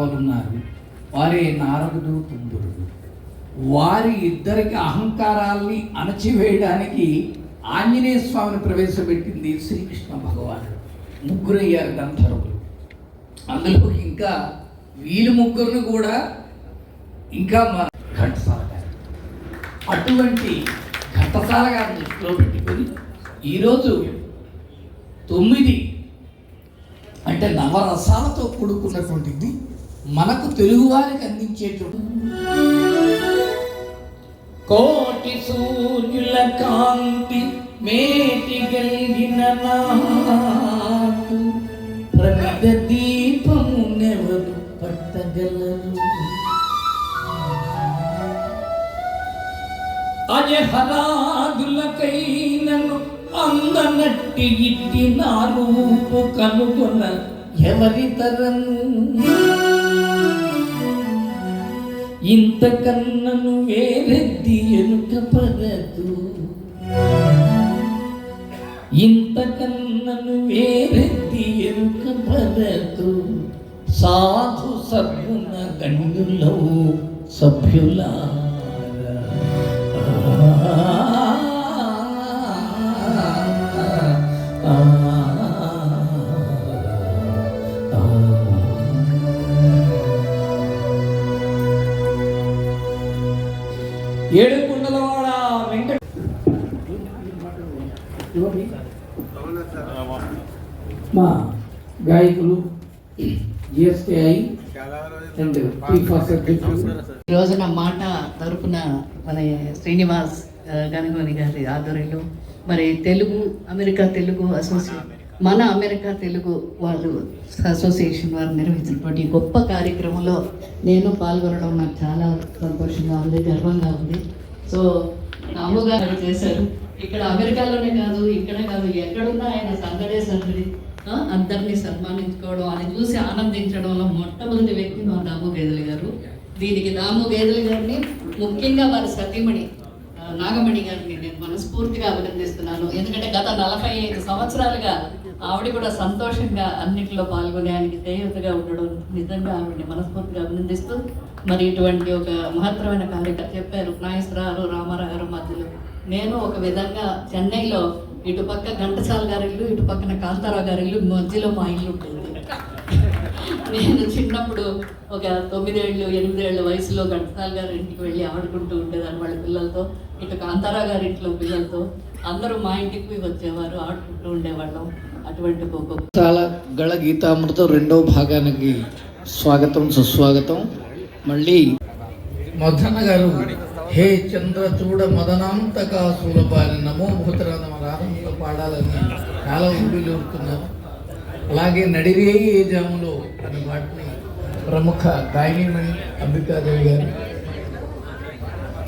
ఉన్నారు. వారే నారదుడు తుంబురుడు వారి ఇద్దరికి అహంకారాల్ని అణచివేయడానికి ఆంజనేయ స్వామిని ప్రవేశపెట్టింది శ్రీకృష్ణ భగవానుడు. ముగ్గురు అయ్యారు గంధర్వులు. అందులో ఇంకా వీళ్ళు ముగ్గురును కూడా ఇంకా మ- ఘటసాల గారు. అటువంటి ఘటసాల గారిని దృష్టిలో పెట్టుకొని ఈరోజు తొమ్మిది అంటే నవరసాలతో కూడుకున్నటువంటిది మనకు తెలుగువారికి అందించేటప్పుడు. కోటి సూర్యుల కాంతి మేటి గలిగిన నాకు ప్రమిద దీపము నెవరు పట్టగలరు. అజహరాదులకైనను అందనట్టి ఇట్టి నా రూపు కనుగొన ఎవరి తరము? ఇంతకన్నను వేరెద్ది ఎనుక పడదు. ఇంతకన్నను వేరెద్ది ఎనుక పడదు. సాధు సభ్యున గణ్యులవు సభ్యులా ఏడు కుండలవాడ వెంకట మా గాయకులు జిఎస్కేఐ ఈ రోజున మాట తరపున మన శ్రీనివాస్ గనగోని గారి ఆధ్వర్యంలో మరి తెలుగు అమెరికా తెలుగు అసోసియేషన్ మన అమెరికా తెలుగు వాళ్ళు అసోసియేషన్ వారు నిర్వహించినటువంటి గొప్ప కార్యక్రమంలో నేను పాల్గొనడం నాకు చాలా సంతోషంగా ఉంది గర్వంగా ఉంది. సో అమ్మగారు చేశారు. ఇక్కడ అమెరికాలోనే కాదు ఇక్కడే కాదు ఎక్కడున్నా ఆయన సందడే సందడి అందరినీ సన్మానించుకోవడం అది చూసి ఆనందించడంలో మొట్టమొదటి వ్యక్తి మా దాము గేదెలు గారు. దీనికి దాము గేదెలు గారిని ముఖ్యంగా వారి సతీమణి నాగమణి గారిని స్ఫూర్తిగా అభినందిస్తున్నాను. ఎందుకంటే గత నలభై ఐదు సంవత్సరాలుగా ఆవిడ కూడా సంతోషంగా అన్నింటిలో పాల్గొనడానికి ఆయనకి చేయూతగా ఉండడం నిజంగా ఆవిడని మనస్ఫూర్తిగా అభినందిస్తూ మరి ఇటువంటి ఒక మహత్తరమైన కార్యక్రమం చెప్పారు. నాగేశ్వరరావు రామారావు గారు మధ్యలో. నేను ఒక విధంగా చెన్నైలో ఇటు పక్క ఘంటసాల గారి ఇల్లు ఇటు పక్కన కాంతారావు గారి ఇల్లు మధ్యలో మా ఇల్లు ఉంటుంది నేను చిన్నప్పుడు ఒక తొమ్మిదేళ్ళు ఎనిమిదేళ్ళ వయసులో ఘంటసాల గారి ఇంటికి వెళ్ళి ఆడుకుంటూ ఉండేదాన్ని వాళ్ళ పిల్లలతో ఇటు కాంతారావు గారి ఇంట్లో పిల్లలతో. అందరూ మా ఇంటికి వచ్చేవారు ఆడుకుంటూ ఉండేవాళ్ళం. అటువంటి ఒక చాలా గళ గీతామృతం రెండో భాగానికి స్వాగతం సుస్వాగతం. మళ్ళీ మధన్న గారు హే చంద్ర చూడ మదనాంతక సులభాని నమో భూతరాధమ రాధంలో పాడాలని చాలా ఊరిలోరుతున్నారు అలాగే నడిరే ఏ జాములో అన్న మాటని ప్రముఖ గాయనిమణి అంబికాదేవి గారు.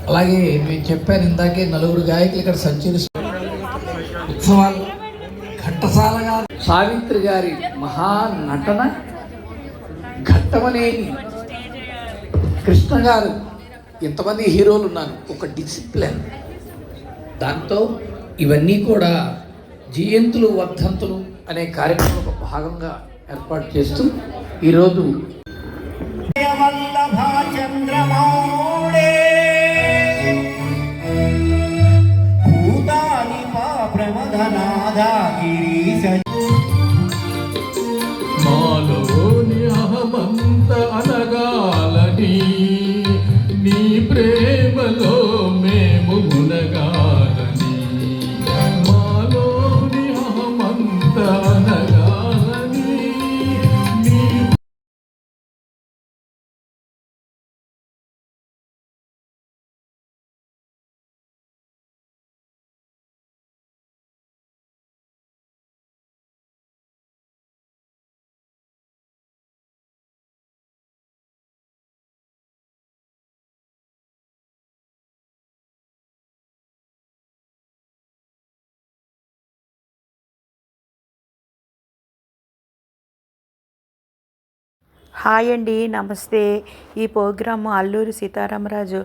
అలాగే మేము చెప్పాను ఇందాకే నలుగురు గాయకులు ఇక్కడ సంచరిస్తున్నారు. ఉత్సవాలు ఘట్టసాల గారు సావిత్రి గారి మహా నటన ఘట్టమనేది. కృష్ణ గారు ఇంతమంది హీరోలు ఉన్నారు. ఒక డిసిప్లిన్. దాంతో ఇవన్నీ కూడా జయంతులు వర్ధంతులు అనే కార్యక్రమం ఒక భాగంగా ఏర్పాటు చేస్తూ ఈరోజు చంద్రమౌళే హాయ్ అండి నమస్తే. ఈ ప్రోగ్రాము అల్లూరి సీతారామరాజు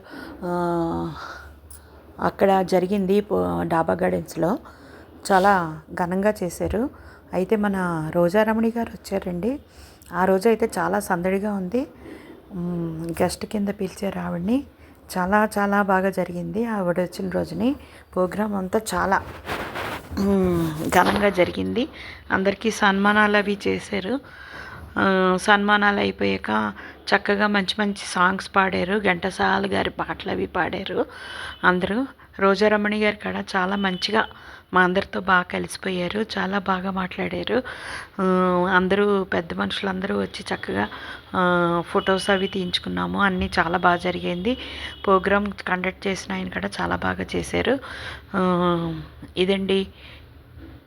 అక్కడ జరిగింది పో- డాబా గార్డెన్స్లో. చాలా ఘనంగా చేశారు. అయితే మన రోజారమణి గారు వచ్చారండి. ఆ రోజు అయితే చాలా సందడిగా ఉంది. గెస్ట్ కింద పిలిచారు ఆవిడ్ని. చాలా చాలా బాగా జరిగింది ఆవిడ వచ్చిన రోజుని. ప్రోగ్రాం అంతా చాలా ఘనంగా జరిగింది. అందరికీ సన్మానాలు అవి చేశారు. సన్మానాలు అయిపోయాక చక్కగా మంచి మంచి సాంగ్స్ పాడారు. ఘంటసాల గారి పాటలు అవి పాడారు. అందరూ రోజారమణి గారు కాడ చాలా మంచిగా మా అందరితో బాగా కలిసిపోయారు. చాలా బాగా మాట్లాడారు. అందరూ పెద్ద మనుషులు అందరూ వచ్చి చక్కగా ఫొటోస్ అవి తీయించుకున్నాము. అన్నీ చాలా బాగా జరిగింది. ప్రోగ్రామ్ కండక్ట్ చేసిన ఆయన కూడా చాలా బాగా చేశారు. ఇదండి.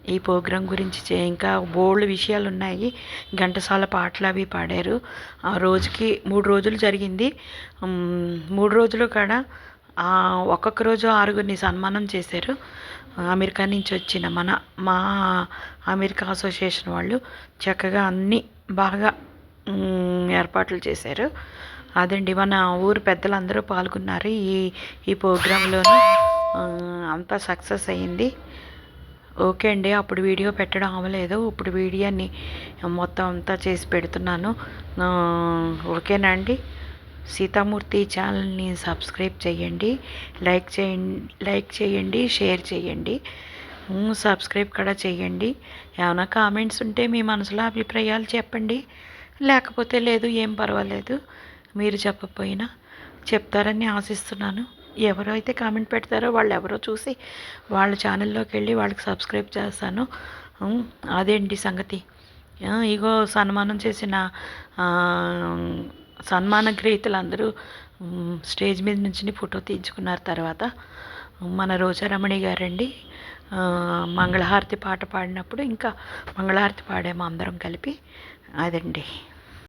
ఈ ప్రోగ్రాం గురించి చే- ఇంకా బోల్డ్ విషయాలు ఉన్నాయి ఘంటసాల పాటలు అవి పాడారు. ఆ రోజుకి మూడు రోజులు జరిగింది. మూడు రోజులు కూడా ఒక్కొక్క రోజు ఆరుగురిని సన్మానం చేశారు. అమెరికా నుంచి వచ్చిన మన మా అమెరికా అసోసియేషన్ వాళ్ళు చక్కగా అన్నీ బాగా ఏర్పాట్లు చేశారు. అదండి మన ఊరు పెద్దలందరూ పాల్గొన్నారు ఈ ఈ ప్రోగ్రాంలోనూ. అంతా సక్సెస్ అయ్యింది. ఓకే అండి అప్పుడు వీడియో పెట్టడం అవ్వలేదు. ఇప్పుడు వీడియోని మొత్తం అంతా చేసి పెడుతున్నాను. ఓకేనా అండి? సీతామూర్తి ఛానల్ని సబ్స్క్రైబ్ చేయండి. లైక్ చేయండి లైక్ చేయండి షేర్ చేయండి. సబ్స్క్రైబ్ కూడా చేయండి. ఏమైనా కామెంట్స్ ఉంటే మీ మనసులో అభిప్రాయాలు చెప్పండి. లేకపోతే లేదు ఏం పర్వాలేదు. మీరు చెప్పకపోయినా చెప్తారని ఆశిస్తున్నాను. ఎవరో అయితే కామెంట్ పెడతారో వాళ్ళు ఎవరో చూసి వాళ్ళ ఛానల్లోకి వెళ్ళి వాళ్ళకి సబ్స్క్రైబ్ చేస్తాను. అదేంటి సంగతి? ఇగో సన్మానం చేసిన సన్మాన గ్రహీతలందరూ స్టేజ్ మీద నుంచి ఫోటో తీయించుకున్నారు తర్వాత. మన రోజారమణి గారండి మంగళహారతి పాట పాడినప్పుడు ఇంకా మంగళహారతి పాడాము అందరం కలిపి. అదండి.